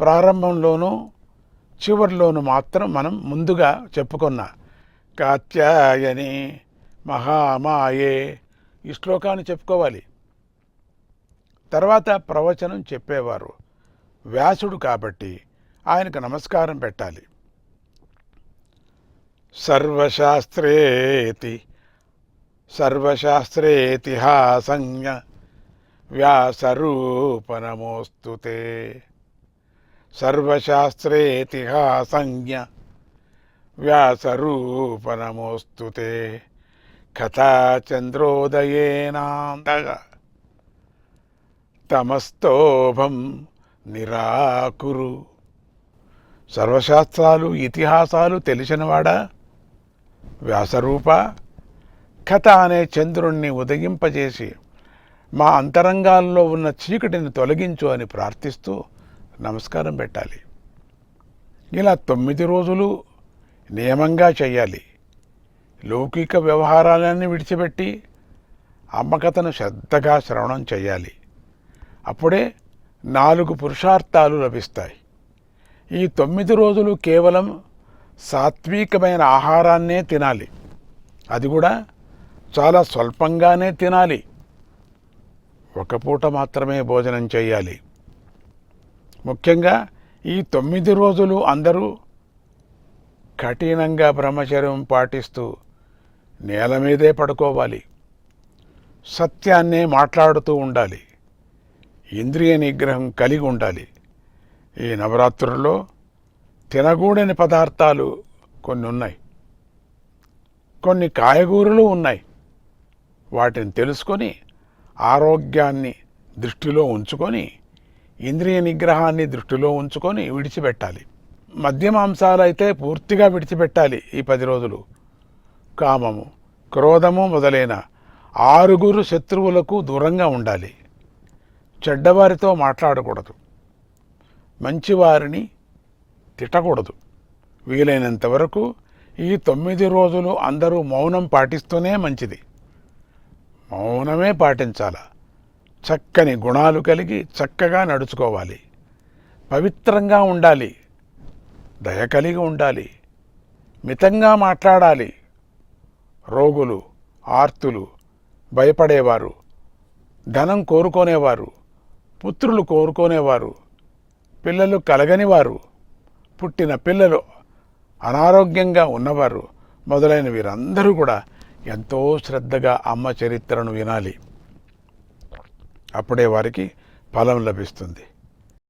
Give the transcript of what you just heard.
ప్రారంభంలోనూ చివరిలోనూ మాత్రం మనం ముందుగా చెప్పుకున్న కాత్యాయని మహామాయే ఈ శ్లోకాన్ని చెప్పుకోవాలి. తర్వాత ప్రవచనం చెప్పేవారు. వ్యాసుడు కాబట్టి ఆయనకు నమస్కారం పెట్టాలి. సర్వశాస్త్రేతి సర్వశాస్త్రేతిహాసంజ్ఞ వ్యాసరూపనమోస్తు సర్వశాస్త్రేతిహాసంజ్ఞ వ్యాసరూపనమోస్తు కథా చంద్రోదయేనాందగ తమస్తోభం నిరాకురు. సర్వశాస్త్రాలు ఇతిహాసాలు తెలిసినవాడా? వ్యాసరూప. కథ అనే చంద్రుణ్ణి ఉదయింపజేసి మా అంతరంగాల్లో ఉన్న చీకటిని తొలగించు అని ప్రార్థిస్తూ నమస్కారం పెట్టాలి. ఇలా తొమ్మిది రోజులు నియమంగా చేయాలి లౌకిక వ్యవహారాలన్నీ విడిచిపెట్టి అమ్మకథను శ్రద్ధగా శ్రవణం చేయాలి అప్పుడే నాలుగు పురుషార్థాలు లభిస్తాయి. ఈ తొమ్మిది రోజులు కేవలం సాత్వికమైన ఆహారాన్నే తినాలి. అది కూడా చాలా స్వల్పంగానే తినాలి. ఒక పూట మాత్రమే భోజనం చేయాలి ముఖ్యంగా ఈ తొమ్మిది రోజులు అందరూ కఠినంగా బ్రహ్మచర్యం పాటిస్తూ నేల మీదే పడుకోవాలి. సత్యాన్నే మాట్లాడుతూ ఉండాలి. ఇంద్రియ నిగ్రహం కలిగి ఉండాలి. ఈ నవరాత్రుల్లో తినగూడని పదార్థాలు కొన్ని ఉన్నాయి. కొన్ని కాయగూరలు ఉన్నాయి. వాటిని తెలుసుకొని ఆరోగ్యాన్ని దృష్టిలో ఉంచుకొని ఇంద్రియ నిగ్రహాన్ని దృష్టిలో ఉంచుకొని విడిచిపెట్టాలి. మద్య అయితే పూర్తిగా విడిచిపెట్టాలి ఈ పది రోజులు. కామము క్రోధము మొదలైన ఆరుగురు శత్రువులకు దూరంగా ఉండాలి. చెడ్డవారితో మాట్లాడకూడదు. మంచివారిని తిట్టకూడదు. వీలైనంత వరకు ఈ తొమ్మిది రోజులు అందరూ మౌనం పాటిస్తూనే మంచిది. మౌనమే పాటించాలా? చక్కని గుణాలు కలిగి చక్కగా నడుచుకోవాలి. పవిత్రంగా ఉండాలి. దయ కలిగి ఉండాలి. మితంగా మాట్లాడాలి. రోగులు ఆర్తులు భయపడేవారు. ధనం కోరుకునేవారు. పుత్రులు కోరుకునేవారు. పిల్లలు కలగనివారు. పుట్టిన పిల్లలు అనారోగ్యంగా ఉన్నవారు మొదలైన వీరందరూ కూడా ఎంతో శ్రద్ధగా అమ్మ చరిత్రను వినాలి. అప్పుడే వారికి ఫలం లభిస్తుంది.